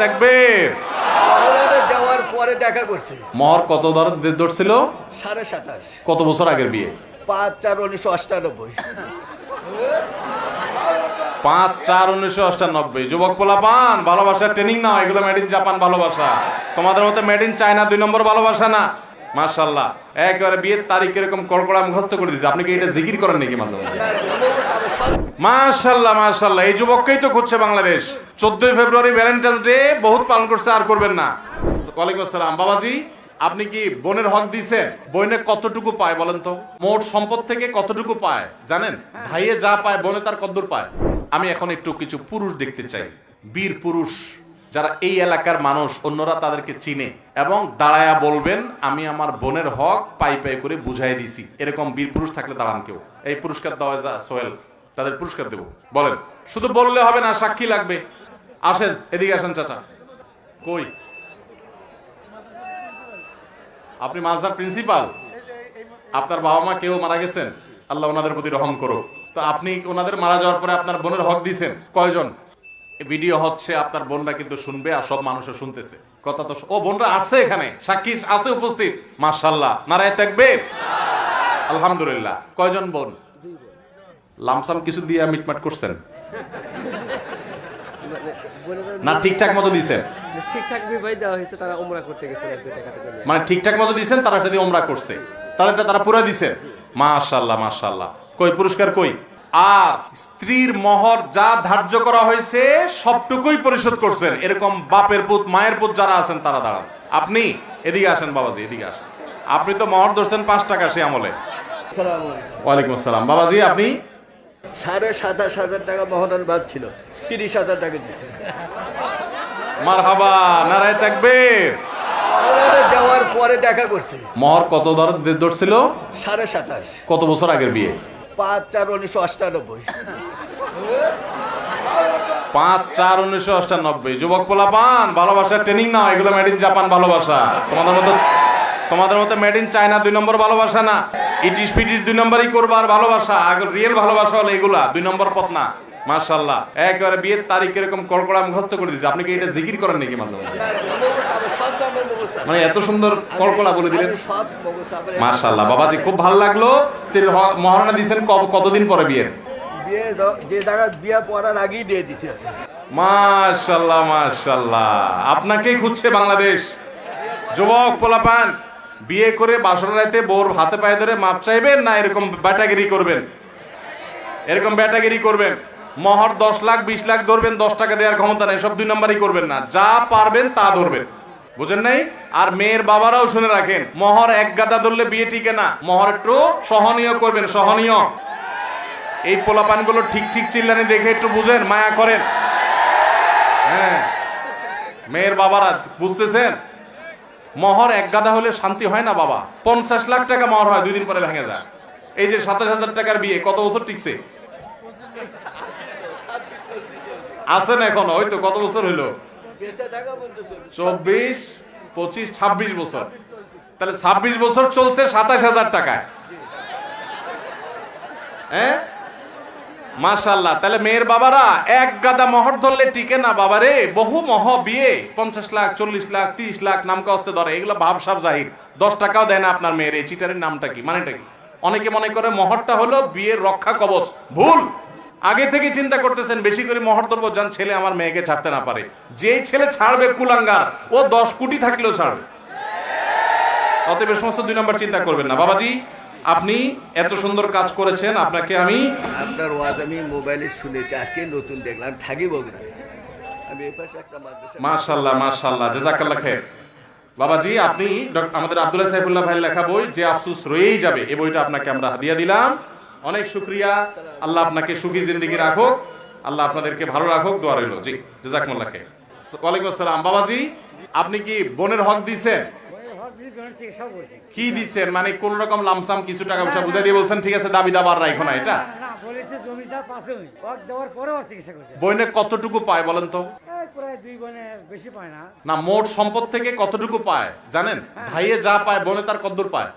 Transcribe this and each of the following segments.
মহলারে দেওয়ার পরে দেখা করছি মহর কত দর ধরছিল সাড়ে সাতাশ কত বছর আগের বিয়ে পাঁচ চার উনিশশো অষ্টানব্বই পাঁচ চার উনিশশো অষ্টানব্বই যুবক পোলা পান ভালোবাসার ট্রেনিং না এগুলো মেড ইন জাপান ভালোবাসা তোমাদের মতো মেড ইন চায়না দুই নম্বর ভালোবাসা না মার্শাল্লাহ একেবারে বিয়ের তারিখ এরকম কড়কড়া মুখস্থ করে দিচ্ছে আপনি কি এটা জিকির করেন নাকি মাঝে মাঝে মার্শাল্লাহ মার্শাল্লাহ এই যুবককেই তো খুঁজছে বাংলাদেশ। চোদ্দই ফেব্রুয়ারি ভ্যালেন্টাইন্স ডে, বহুত পালন করছে, আর করবেন না। ওয়ালাইকুম আসসালাম। বাবাজি, আপনি কি বোনের হক দিয়েছেন? বোনে কতটুকু পায় বলেন তো? মোট সম্পদ থেকে কতটুকু পায়, জানেন? ভাইয়ে যা পায়, বোনে তার কদ্দূর পায়। আমি এখন একটু কিছু পুরুষ দেখতে চাই। বীর পুরুষ, যারা এই এলাকার মানুষ, অন্যরা তাদেরকে চিনে এবং দাঁড়ায়া বলবেন, আমি আমার বোনের হক পাই পাই করে বুঝাই দিছি। এরকম বীর পুরুষ থাকলে দাঁড়ান কেউ। এই পুরস্কার দেওয়া যা সোহেল। তাদের পুরস্কার দেব। বলেন, শুধু বললে হবে না, সাক্ষী লাগবে। আসেন, এদিকে আসেন, চাচা। কই? আপনি মাঝহার প্রিন্সিপাল? আপনার বাবা মা কেউ মারা গেছেন? আল্লাহ ওনাদের প্রতি রহম করো তো আপনি ওনাদের মারা যাওয়ার পরে আপনার বোনের হক দিছেন কয়জন? ভিডিও হচ্ছে আপনার বোনরা কিন্তু শুনবে আর সব মানুষও শুনতেছে। কথা তো ও, বোনরা আসছে এখানে। সাক্ষী আছে উপস্থিত। মাশাল্লাহ নারায় থাকবে আলহামদুলিল্লাহ। কয়জন বোন? লামসাম কিছু দিয়ে মিটমাট করছেন। না ঠিকঠাক মতো দিছেন। ঠিকঠাক দেওয়া হয়েছে তারা করতে গেছে মানে ঠিকঠাক মতো দিছেন তারা সেটা দিয়ে ওমরা করছে। তাদেরটা তারা পুরো দিছেন। মাশাল্লাহ মাশাল্লাহ কই পুরস্কার কই? আর স্ত্রীর মহর যা ধার্য করা হয়েছে সবটুকুই পরিশোধ করছেন। এরকম বাপের পুত মায়ের পুত যারা আছেন তারা দাঁড়ান। আপনি এদিকে আসেন বাবাজি এদিকে আসেন। আপনি তো মহর ধরছেন পাঁচ টাকা সে আমলে। ওয়ালাইকুম আসসালাম। বাবাজি আপনি? সাড়ে সাতাশ হাজার টাকা মহরণ বাদ ছিল। তিরিশ হাজার টাকা দিছে। মার হাবা নারায় থাকবে দেওয়ার পরে দেখা করছি। মহর কত দর ধরছিল সাড়ে সাতাশ। কত বছর আগের বিয়ে? পাঁচ চার উনিশশো অষ্টানব্বই পাঁচ চার উনিশশো অষ্টানব্বই যুবক পোলা পান ভালোবাসার ট্রেনিং না এগুলো মেড ইন জাপান ভালোবাসা। তোমাদের মতো তোমাদের মতো মেড ইন চায়না দুই নম্বর ভালোবাসা না। ইটিস পিটিস দুই নম্বরই করবার ভালোবাসা। আগে রিয়েল ভালোবাসা হলো এগুলা দুই নম্বর পথ না মার্শাল্লাহ একেবারে বিয়ের তারিখ এরকম কড়কড়া মুখস্থ করে দিচ্ছে আপনি কি এটা জিকির করেন নাকি মাঝে মাঝে। মানে এত সুন্দর কড়কড়া বলে দিলেন। মার্শাল্লাহ বাবাজি খুব ভালো লাগল। মহারণা দিয়েছেন কতদিন পরে বিয়ের? যে জায়গা বিয়া পড়ার আগেই দিয়ে দিছি। মাশাল্লাহ মাশাল্লাহ আপনাকেই খুঁজছে বাংলাদেশ। যুবক পোলাপান বিয়ে করে বাসর রাতে বোর হাতে পায়ে ধরে মাপ চাইবেন না এরকম ব্যাটাগিরি করবেন? এরকম ব্যাটাগিরি করবেন? মহর দশ লাখ, বিশ লাখ ধরবেন, দশ টাকা দেওয়ার ক্ষমতা নেই, সব দুই নম্বরই করবেন না। যা পারবেন তা ধরবেন। বুঝেন নাই? আর মেয়ের বাবারাও শুনে রাখেন, মহর এক গাদা ধরলে বিয়ে টিকে না। মহর একটু সহনীয় করবেন, সহনীয়। এই পোলাপানগুলো ঠিক ঠিক চিল্লানি দেখে একটু বুঝেন, মায়া করেন। হ্যাঁ। মেয়ের বাবারা, বুঝতেছেন? মহর এক গাদা হলে শান্তি হয় না বাবা। পঞ্চাশ লাখ টাকা মহর হয়, দুই দিন পরে ভেঙে যায়। এই যে সাতাশ হাজার টাকার বিয়ে, কত বছর টিকছে? আছেন এখন? ওই তো কত বছর হইল। চব্বিশ, পঁচিশ, ছাব্বিশ বছর। তাহলে ছাব্বিশ বছর চলছে সাতাশ হাজার টাকায়। হ্যাঁ? মাশাল্লাহ তাহলে মেয়ের বাবারা এক গাদা মহর ধরলে টিকে না বাবারে। বহু মহ বিয়ে, পঞ্চাশ লাখ, চল্লিশ লাখ, তিরিশ লাখ, নাম কাস্তে ধরে, এগুলো ভাবসাব জাহির। দশ টাকাও দেয় না আপনার মেয়ের, এই চিটারের নামটা কি, মানেটা কি? অনেকে মনে করে মহরটা হলো বিয়ের রক্ষা কবচ, ভুল। আগে থেকে চিন্তা করতেছেন, বেশি করে মহর ধরবো, যান ছেলে আমার মেয়েকে ছাড়তে না পারে। যেই ছেলে ছাড়বে কুলাঙ্গার, ও দশ কোটি থাকলেও ছাড়বে। অতএব সমস্ত দুই নম্বর চিন্তা করবেন না। বাবাজি আপনি এত সুন্দর কাজ করেছেন আপনাকে আমি আপনার ওয়াজ আমি মোবাইলে শুনেছি আজকে নতুন দেখলাম থাকি বগুড়া আমি এই পাশে একটা মাদ্রাসা মাশাল্লাহ মাশাল্লাহ জাজাকাল্লাহ খের। বাবাজি আপনি আমাদের আব্দুল্লাহ সাইফুল্লাহ ভাইয়ের লেখা বই যে আফসুস রয়েই যাবে এই বইটা আপনাকে আমরা হাদিয়া দিলাম। অনেক শুক্রিয়া। আল্লাহ আপনাকে সুখী জিন্দিগি রাখুক। আল্লাহ আপনাদেরকে ভালো রাখুক দোয়া রইল। জি জাজাকুল্লাহ খের। ওয়ালাইকুম আসসালাম। বাবাজি আপনি কি বোনের হক দিছেন কি দিচ্ছেন মানে কোন রকম লামসাম কিছু টাকা পয়সা বুঝাই দিয়ে বলছেন ঠিক আছে দাবি দাবার রাখো না এটা? বইনে কতটুকু পায় বলেন তো? না। মোট সম্পদ থেকে কতটুকু পায় জানেন? ভাইয়ে যা পায় বোনে তার কদ্দূর পায়?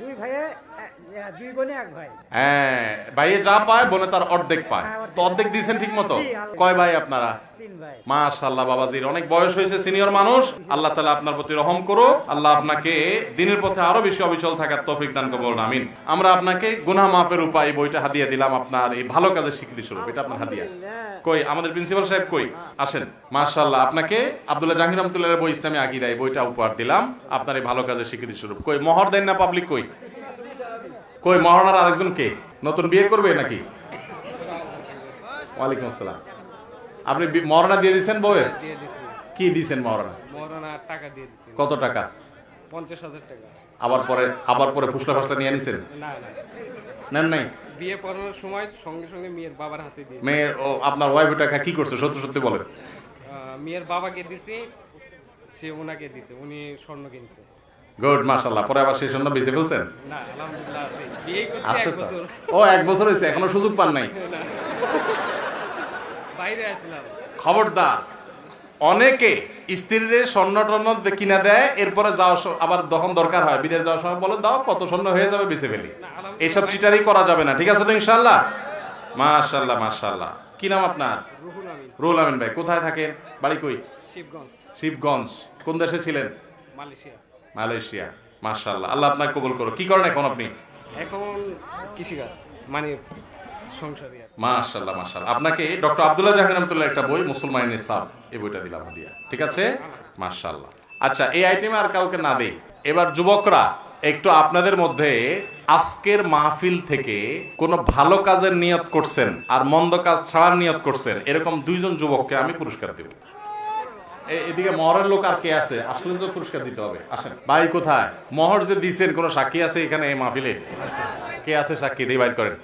দুই ভাইয়ে এ- এ, দুই বোনে এক ভাই। হ্যাঁ ভাইয়ে যা পায় বোনে তার অর্ধেক পায়। তো অর্ধেক দিয়েছেন ঠিক মতো কয় ভাই আপনারা? তিন মাশাল্লাহ বাবাজির। অনেক বয়স হয়েছে সিনিয়র মানুষ। আল্লাহ তালা আপনার প্রতি রহম করো আল্লাহ আপনাকে দিনের পথে আরও বেশি অবিচল থাকার তৌফিক দান আমিন। আমরা আপনাকে গুনাহ মাফের উপায় বইটা হাদিয়া দিলাম আপনার এই ভালো কাজের স্বীকৃতি স্বরূপ। এটা আপনার হাদিয়া। কই আমাদের প্রিন্সিপাল সাহেব কই? আসেন। আপনাকে আব্দুল্লাহ জাহির রহমতুল্লাহ বই ইসলামী বইটা উপহার দিলাম। আপনার এই ভালো কাজের স্বীকৃতি স্বরূপ। কই মহর দেন না পাবলিক কই? কই মহরনার আরেকজন কে? নতুন বিয়ে করবে নাকি? ওয়ালাইকুম আসসালাম। আপনি মহরনা দিয়ে দিয়েছেন বউয়ের? কি মহরনা মহারানা টাকা দিয়ে কত টাকা? পঞ্চাশ হাজার টাকা। আবার পরে আবার পরে ফুসলা ফাসলা নিয়ে নিছেন নেন নাই? বিয়ে পড়ানোর সময় সঙ্গে সঙ্গে মেয়ের বাবার হাতে দিয়ে মেয়ের ও আপনার ওয়াইফ টাকা কি করছে? সত্যি সত্যি বলেন আহ, মেয়ের বাবাকে দিছি সে ওনাকে দিছে উনি স্বর্ণ কিনছে। গুড মাশাল্লাহ পরে আবার সেই জন্য বেঁচে ফেলছেন? না আলহামদুলিল্লাহ আছে। বিয়ে করছে এক বছর। ও এক বছর হয়েছে এখনও সুযোগ পান নাই। খবরদার। অনেকে স্ত্রীর স্বর্ণ টর্ণ কিনা দেয় এরপরে যাওয়ার স- আবার যখন দরকার হয় বিদেশ যাওয়ার সময় বলে দাও কত স্বর্ণ হয়ে যাবে বেঁচে ফেলি। এইসব চিটারি করা যাবে না ঠিক আছে তো ইনশাল্লাহ মাশাল্লাহ মাশাল্লাহ কি নাম আপনার? রুহুল আমিন। ভাই কোথায় থাকেন? বাড়ি কই? শিবগঞ্জ। শিবগঞ্জ। কোন দেশে ছিলেন? মালয়েশিয়া। মালয়েশিয়া মাশাল্লাহ আল্লাহ আপনাকে কবুল করো কি করেন এখন আপনি? এখন কৃষিকাজ মানে সংসারী। মাশাল্লাহ মাশাল্লাহ আপনাকে ডক্টর আব্দুল্লাহ জাহান রহমতুল্লাহ একটা বই মুসলমান নিসাব এই বইটা দিলাম হাদিয়া। ঠিক আছে? মাশাল্লাহ আচ্ছা এই আইটেমে আর কাউকে না দেই। এবার যুবকরা একটু আপনাদের মধ্যে আজকের মাহফিল থেকে কোনো ভালো কাজের নিয়ত করছেন আর মন্দ কাজ ছাড়ার নিয়ত করছেন এরকম দুইজন যুবককে আমি পুরস্কার দেব। এদিকে মহরের লোক আর কে আছে? আসলে তো পুরস্কার দিতে হবে। আসেন ভাই কোথায়? মহর যে দিছেন কোনো সাক্ষী আছে এখানে এই মাহফিলে? কে আছে সাক্ষী? দিয়ে বাইর করেন।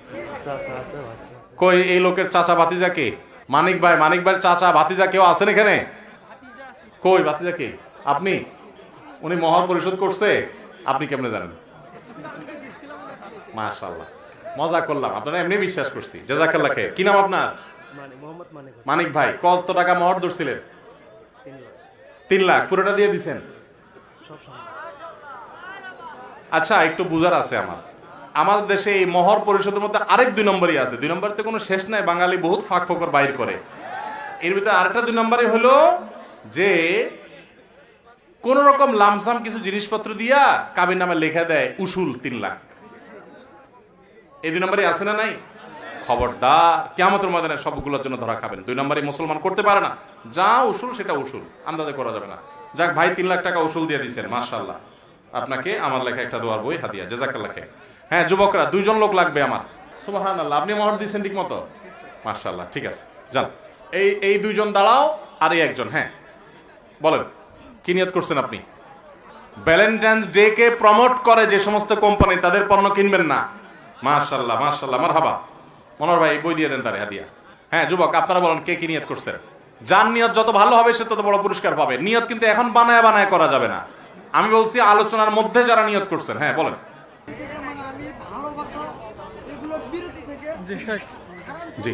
কই এই লোকের চাচা ভাতিজা কে? মানিক ভাই, মানিক ভাইয়ের চাচা ভাতিজা কেউ আছেন এখানে? কই ভাতিজা কে? আপনি? উনি মহা পরিশোধ করছে। আপনি কেমনে জানেন? মাশাল্লাহ মজা করলাম। আপনারা এমনি বিশ্বাস করছি। জাজাকাল্লাহ খেয়ে কি নাম আপনার? মানিক ভাই, কত টাকা মহর ধরছিলেন? তিন লাখ। পুরোটা দিয়ে দিছেন? আচ্ছা একটু বুঝার আছে আমার। আমাদের দেশে এই মহর পরিষদের মধ্যে আরেক দুই নম্বরই আছে। দুই নম্বরতে কোনো শেষ নাই, বাঙালি বহুত ফাঁক ফোকর বাইর করে। এর ভিতরে আরেকটা দুই নম্বরই হলো যে কোন রকম লামসাম কিছু জিনিসপত্র দিয়া কাবির নামে লেখা দেয়, উসুল তিন লাখ। এই দুই নম্বরই আছে না নাই? খবরদার কেমতের ময়দানে সবগুলোর জন্য ধরা খাবেন। দুই নম্বরই মুসলমান করতে পারে না। যা উসুল সেটা উসুল, আন্দাজে করা যাবে না। যাক ভাই, তিন লাখ টাকা উসুল দিয়ে দিচ্ছেন মার্শাল্লাহ আপনাকে আমার লেখা একটা দোয়ার বই হাতিয়া জেজাকাল্লাহ খেয়ে হ্যাঁ যুবকরা, দুইজন লোক লাগবে আমার। সুবাহান আল্লাহ আপনি মহর দিচ্ছেন ঠিক মতো মার্শাল্লাহ ঠিক আছে, যান। এই এই দুইজন দাঁড়াও, আর এই একজন হ্যাঁ। বলেন, কি নিয়ত করছেন আপনি? ভ্যালেন্টাইন্স ডে কে প্রমোট করে যে সমস্ত কোম্পানি তাদের পণ্য কিনবেন না। মাশাল্লাহ মাশাল্লাহ আমার হাবা মনোর ভাই, বই দিয়ে দেন তারে হাদিয়া হ্যাঁ যুবক, আপনারা বলেন, কে কি নিয়ত করছেন যার নিয়ত যত ভালো হবে, সে তত বড় পুরস্কার পাবে। নিয়ত কিন্তু এখন বানায় বানায় করা যাবে না। আমি বলছি, আলোচনার মধ্যে যারা নিয়ত করছেন হ্যাঁ বলেন। জি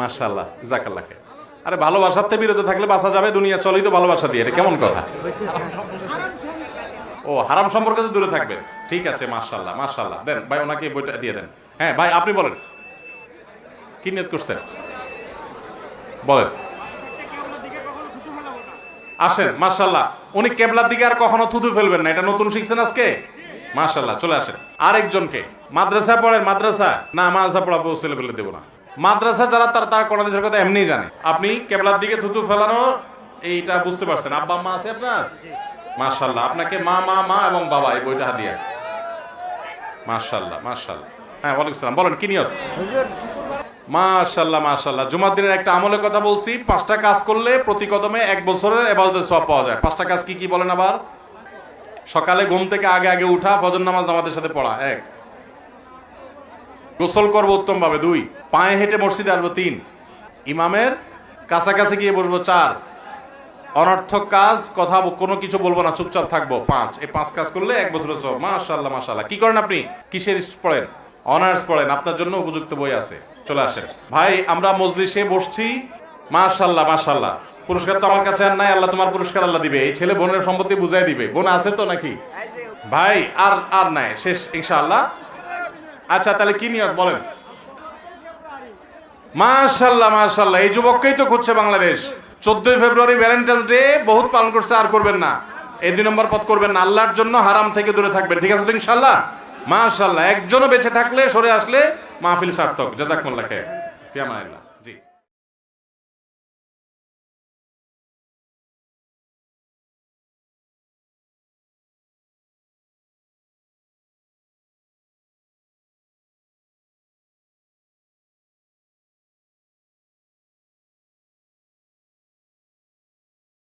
মাশাল্লাহ জাকাল্লাহ খায়। আরে ভালোবাসার থেকে বিরত থাকলে বাঁচা যাবে দুনিয়া, চলেই তো ভালোবাসা দিয়ে, এটা কেমন কথা? ও, হারাম সম্পর্কে তো দূরে থাকবেন ঠিক আছে মাশাল্লাহ মাশাল্লাহ দেন, ভাই, ওনাকে বইটা দিয়ে দেন। হ্যাঁ ভাই, আপনি বলেন। কি নিয়ত করছেন? বলেন। আসেন মাশাল্লাহ উনি কেবলার দিকে আর কখনো থুতু ফেলবেন না, এটা নতুন শিখছেন আজকে? মাশাল্লাহ চলে আসেন। আরেকজনকে। মাদ্রাসা পড়েন মাদ্রাসা। না মাদ্রাসা পড়াবো ছেলে পেলে দেবো না। মাদ্রাসা যারা তারা তারা কোরআন হাদিসের কথা এমনিই জানে। আপনি কেবলার দিকে থুতু ফেলানো এইটা বুঝতে পারছেন। আব্বা মা আছে আপনার? মাশাল্লাহ আপনাকে মা মা মা এবং বাবা এই বইটা হাদিয়া মাশাল্লাহ মাশাল্লাহ হ্যাঁ ওয়ালাইকুম সালাম। বলেন কি নিয়ত? মাশাল্লাহ মাশাল্লাহ জুমার দিনের একটা আমলের কথা বলছি। পাঁচটা কাজ করলে প্রতি কদমে এক বছরের এবাদতের সব পাওয়া যায়। পাঁচটা কাজ কি কি বলেন আবার? সকালে ঘুম থেকে আগে আগে উঠা, ফজর নামাজ আমাদের সাথে পড়া, এক। গোসল করব উত্তম ভাবে দুই। পায়ে হেঁটে মসজিদে আসব, তিন। ইমামের কাছাকাছি গিয়ে বসবো, চার। অনর্থক কাজ, কথা কোনো কিছু বলব না, চুপচাপ থাকব, পাঁচ। এই পাঁচ কাজ করলে এক বছর সব। মাশাল্লাহ কি করেন আপনি? কিসের পড়েন? অনার্স পড়েন। আপনার জন্য উপযুক্ত বই আছে। চলে আসেন। ভাই, আমরা মজলিসে বসছি। মাশাল্লাহ মাশাল্লাহ পুরস্কার তো আমার কাছে আর নাই, আল্লাহ তোমার পুরস্কার আল্লাহ দিবে। এই ছেলে বোনের সম্পত্তি বুঝাই দিবে। বোন আছে তো নাকি? ভাই, আর আর নাই। শেষ, ইনশাআল্লাহ। আচ্ছা তাহলে কি নিয়ত বলেন? মাশাল্লাহ মাশাল্লাহ এই যুবককেই তো খুঁজছে বাংলাদেশ। চোদ্দই ফেব্রুয়ারি ভ্যালেন্টাইন্স ডে বহুত পালন করছে, আর করবেন না। এই দুই নম্বর পথ করবেন না। আল্লাহর জন্য হারাম থেকে দূরে থাকবেন। ঠিক আছে তো ইনশাল্লাহ মাশাল্লাহ একজনও বেঁচে থাকলে, সরে আসলে মাহফিল সার্থক। জাজাকুল্লাহ খেয়ে ফিয়ামানিল্লাহ